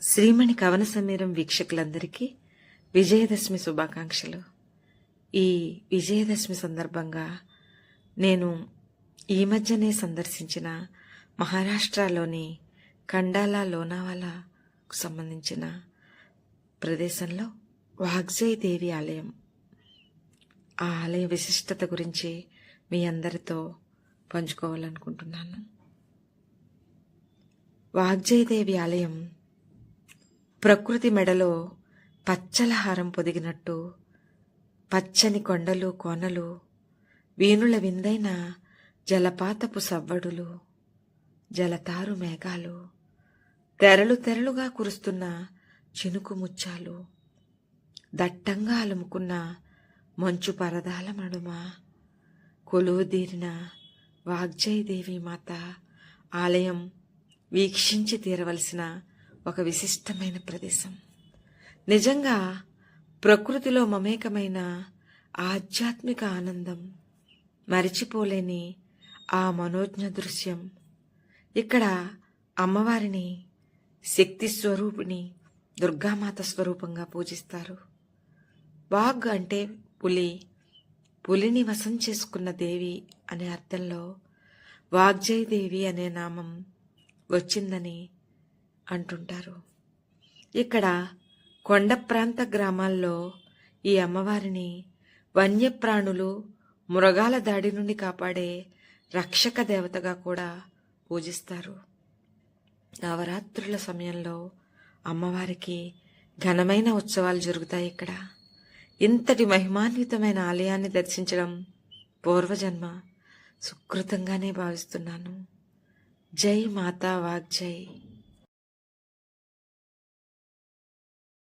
శ్రీమణి కవన సమీరం వీక్షకులందరికీ విజయదశమి శుభాకాంక్షలు. ఈ విజయదశమి సందర్భంగా నేను ఈ మధ్యనే సందర్శించిన మహారాష్ట్రలోని కండాలా లోనావాలాకు సంబంధించిన ప్రదేశంలో వాగ్జయ్ దేవి ఆలయం. ఆ ఆలయ విశిష్టత గురించి మీ అందరితో పంచుకోవాలనుకుంటున్నాను. వాగ్జయదేవి ఆలయం ప్రకృతి మెడలో పచ్చలహారం పొదిగినట్టు పచ్చని కొండలు కోనలు వీణుల విందైన జలపాతపు సవ్వడులు జలతారు మేఘాలు తెరలు తెరలుగా కురుస్తున్న చినుకు ముచ్చాలు దట్టంగా అలుముకున్న మంచు పరదాల మడుమ కొలువుదీరిన వాగ్జయదేవి మాత ఆలయం వీక్షించి తీరవలసిన ఒక విశిష్టమైన ప్రదేశం. నిజంగా ప్రకృతిలో మమేకమైన ఆధ్యాత్మిక ఆనందం మరిచిపోలేని ఆ మనోజ్ఞ దృశ్యం. ఇక్కడ అమ్మవారిని శక్తి స్వరూపిణి దుర్గామాత స్వరూపంగా పూజిస్తారు. వాగ్ అంటే పులి. పులిని వశం చేసుకున్న దేవి అనే అర్థంలో వాగ్జయ్ దేవి అనే నామం వచ్చిందని అంటుంటారు. ఇక్కడ కొండ ప్రాంత గ్రామాల్లో ఈ అమ్మవారిని వన్యప్రాణులు మృగాల దాడి నుండి కాపాడే రక్షక దేవతగా కూడా పూజిస్తారు. నవరాత్రుల సమయంలో అమ్మవారికి ఘనమైన ఉత్సవాలు జరుగుతాయి ఇక్కడ. ఇంతటి మహిమాన్వితమైన ఆలయాన్ని దర్శించడం పూర్వజన్మ సుకృతంగానే భావిస్తున్నాను. జై మాతా వాగ్జై